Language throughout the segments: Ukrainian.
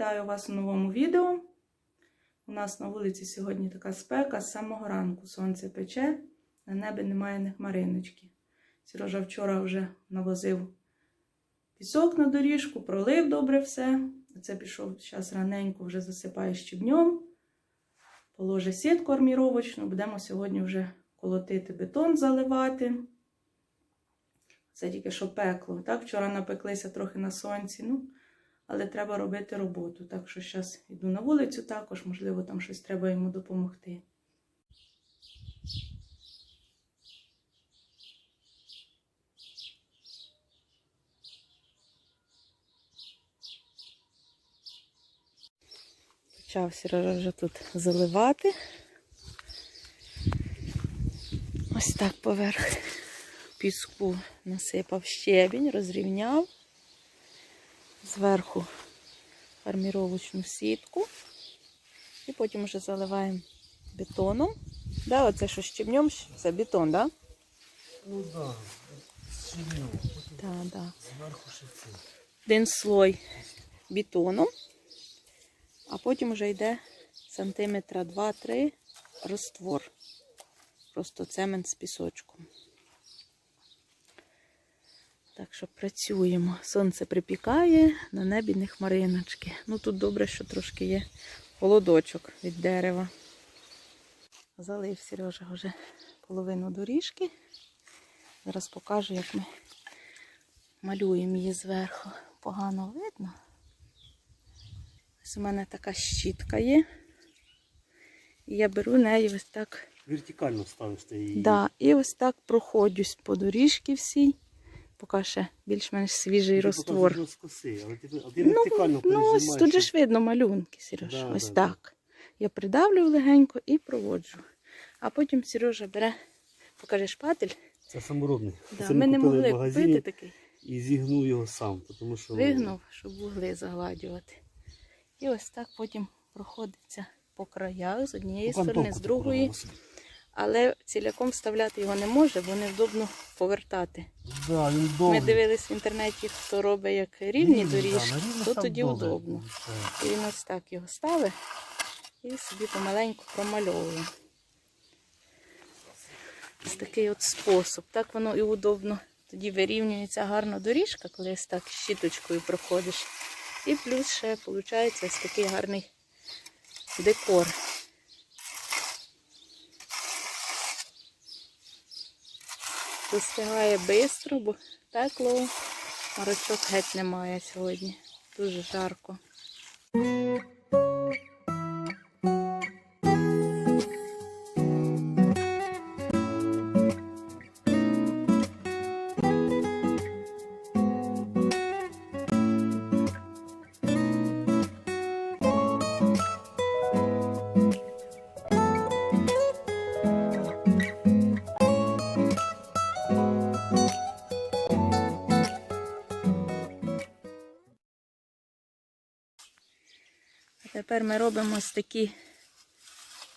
Вітаю вас у новому відео. У нас на вулиці сьогодні така спека з самого ранку. Сонце пече, на небі немає ні хмариночки. Сережа вчора вже навозив пісок на доріжку, пролив добре все. Оце пішов зараз раненько, вже засипає щебнем. Положить сітку арміровочну. Будемо сьогодні вже колотити бетон, заливати. Це тільки що пекло. Так, вчора напеклися трохи на сонці. Ну, але треба робити роботу. Так що зараз йду на вулицю також, можливо, там щось треба йому допомогти. Почав Сережа вже тут заливати. Ось так поверх піску насипав щебінь, розрівняв зверху арміровочну сітку. І потім вже заливаємо бетоном. Да, оце що щебнем, це бетон, так? Да? Ну так, щільно. Да, да. Зверху ще. Один слой бетоном, а потім вже йде сантиметра 2-3 розтвор. Просто цемент з пісочком. Так що працюємо. Сонце припікає, на небі не хмариночки. Ну тут добре, що трошки є холодочок від дерева. Залив Сережа вже половину доріжки. Зараз покажу, як ми малюємо її зверху. Погано видно. Ось у мене така щітка є. І я беру нею ось так. Вертикально ставиш ти її. Да, і ось так проходжусь по доріжці всій. Поки ще більш-менш свіжий ти Ну, ну ось тут же ж видно малюнки, Сереж. Да, ось да, так. Я придавлю легенько і проводжу. А потім Сережа бере, покаже шпатель. Це саморобний. Да, Це ми не могли купити такий. І зігнув його сам, тому що Вигнув, щоб вугли загладювати. І ось так потім проходиться по краях з однієї сторони, з другої. Але ціляком вставляти його не може, бо невдобно повертати. Да, він Ми дивились в інтернеті, хто робить як рівні доріжки, то тоді удобно. І він ось так його ставить і собі помаленьку промальовує. Ось такий от спосіб. Так воно і удобно. Тоді вирівнюється гарно доріжка, коли ось так щіточкою проходиш. І плюс ще виходить ось такий гарний декор. Достигає швидко, бо тепло, марочок геть немає сьогодні. Дуже жарко. Тепер ми робимо ось такі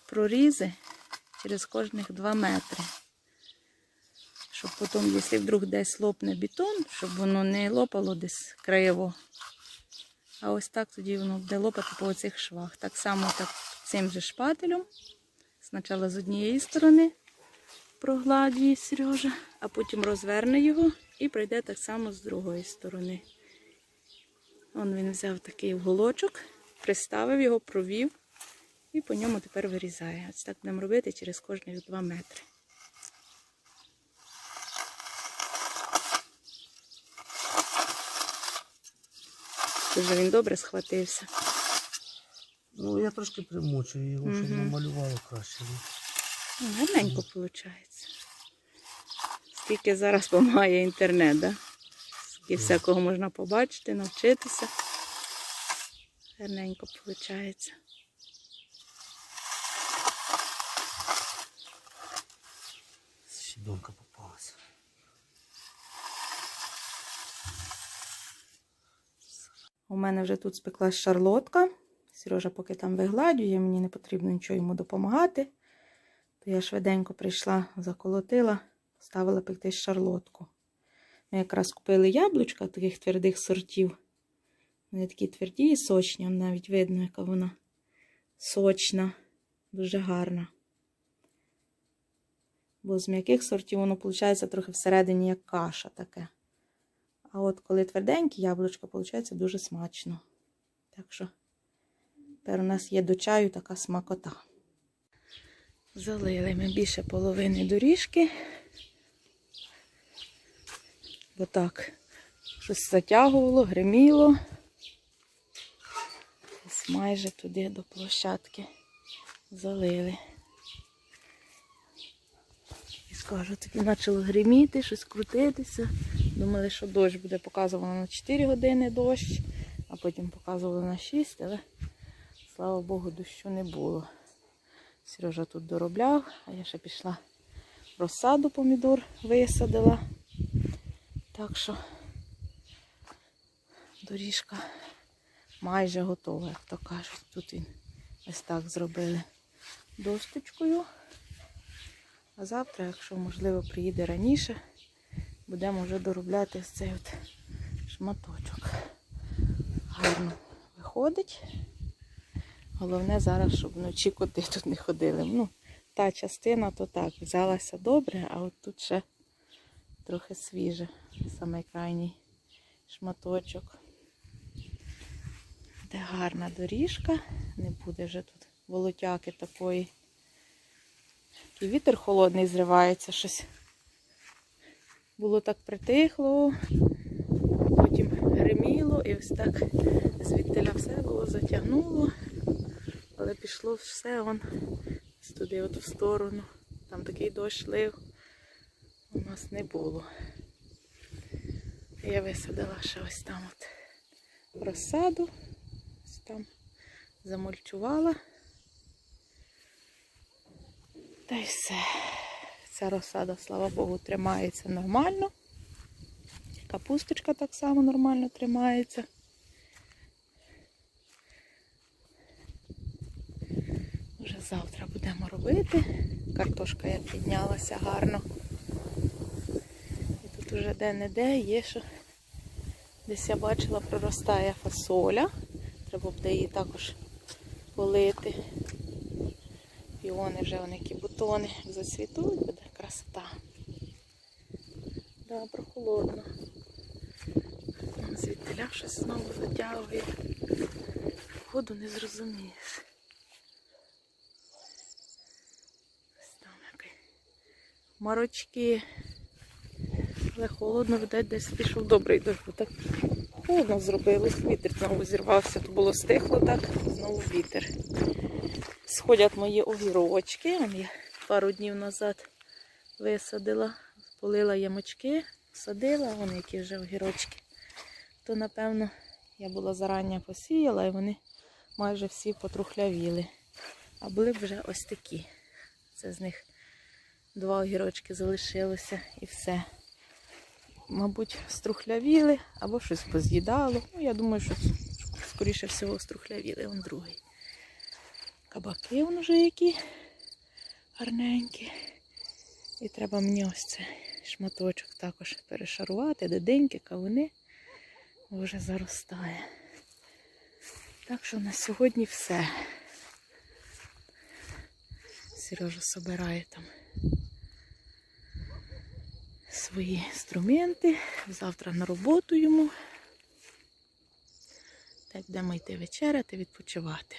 прорізи через кожних 2 метри. Щоб потім, якщо вдруг десь лопне бетон, щоб воно не лопало десь краєво. А ось так тоді воно буде лопати по оцих швах. Так само так цим же шпателем. Спочатку з однієї сторони прогладює Сережа, а потім розверне його і прийде так само з другої сторони. Он він взяв такий уголочок, приставив його, провів і по ньому тепер вирізає. Ось так будемо робити через кожних 2 метри. Дуже він добре схватився. Ну, я трошки примочую його, щоб намалювало краще. ну. Ну, Гарненько виходить. Скільки зараз допомагає інтернет, да? Скільки всякого можна побачити, навчитися. Гарненько виходить. Щідонка попалася. У мене вже тут спеклась шарлотка. Сережа поки там вигладює, мені не потрібно нічого йому допомагати. То я швиденько прийшла, заколотила, ставила пектись шарлотку. Ми якраз купили яблучка таких твердих сортів. Вони такі тверді і сочні, навіть видно, яка вона сочна, дуже гарна. Бо з м'яких сортів воно виходить трохи всередині як каша таке. А от коли тверденькі яблучка, виходить дуже смачно. Так що тепер у нас є до чаю така смакота. Залили ми більше половини доріжки. Бо так, щось затягувало, гриміло. Ось майже туди до площадки залили. І скажу, тоді почало гриміти, щось крутитися. Думали, що дощ буде показувано на 4 години дощ, а потім показували на 6, але слава Богу, дощу не було. Сережа тут доробляв, а я ще пішла в розсаду помідор висадила. Так що доріжка майже готова, як то кажуть. Тут він ось так зробили досточкою. А завтра, якщо можливо приїде раніше, будемо вже доробляти ось цей от шматочок. Гарно виходить. Головне зараз, щоб вночі коти тут не ходили. Ну, та частина то так, взялася добре, а от тут ще трохи свіже. Саме крайній шматочок. Де гарна доріжка, не буде вже тут волотяки такої. Такий вітер холодний зривається щось. Було так притихло, потім гриміло і ось так звідтиля все було затягнуло. Але пішло все он туди от в сторону. Там такий дощ лив. У нас не було. Я висадила ще ось там от розсаду. Там замульчувала. Та й все. Ця розсада, слава Богу, тримається нормально. Капусточка так само нормально тримається. Вже завтра будемо робити. Картошка як піднялася гарно. І тут уже де-не-де є, що десь я бачила, проростає фасоля. Треба буде її також полити. Піони вже вони які бутони зацвітуть, буде красота. Да, прохолодно. Звідтиля щось знову затягує. Воду не зрозумієш. Ось там який. Марочки. Але холодно, видать, десь пішов добрий дощ, так холодно зробилось. Вітер знову зірвався, то було стихло так, знову вітер. Сходять мої огірочки. Я пару днів назад висадила, полила ямочки, садила, вон які вже огірочки. То, напевно, я була зарані посіяла і вони майже всі потрухлявіли. А були б вже ось такі. Це з них два огірочки залишилося і все. Мабуть, струхлявіли або щось поз'їдало. Ну, я думаю, що скоріше всього струхлявіли. Вон другий. Кабаки вон вже які гарненькі. І треба мені ось цей шматочок також перешарувати, деденькі кавуни вже заростає. Так що на сьогодні все. Сережа собирає там свої інструменти. Завтра на роботу йому. Так будемо йти вечеряти, відпочивати.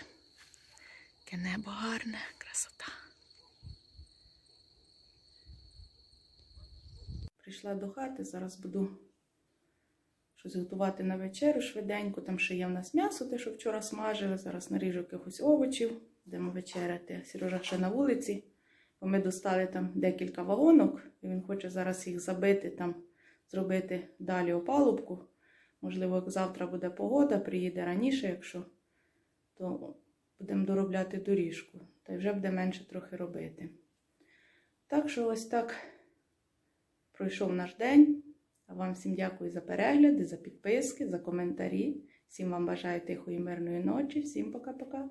Яке небо гарне, красота. Прийшла до хати, зараз буду щось готувати на вечерю швиденько. Там ще є в нас м'ясо, те, що вчора смажили. Зараз наріжу якихось овочів, будемо вечеряти. Сережа ще на вулиці, ми достали там декілька вагонок, і він хоче зараз їх забити, там, зробити далі опалубку. Можливо, як завтра буде погода, приїде раніше, якщо, то будемо доробляти доріжку. Та й вже буде менше трохи робити. Так що ось так пройшов наш день. А вам всім дякую за перегляди, за підписки, за коментарі. Всім вам бажаю тихої мирної ночі. Всім пока-пока.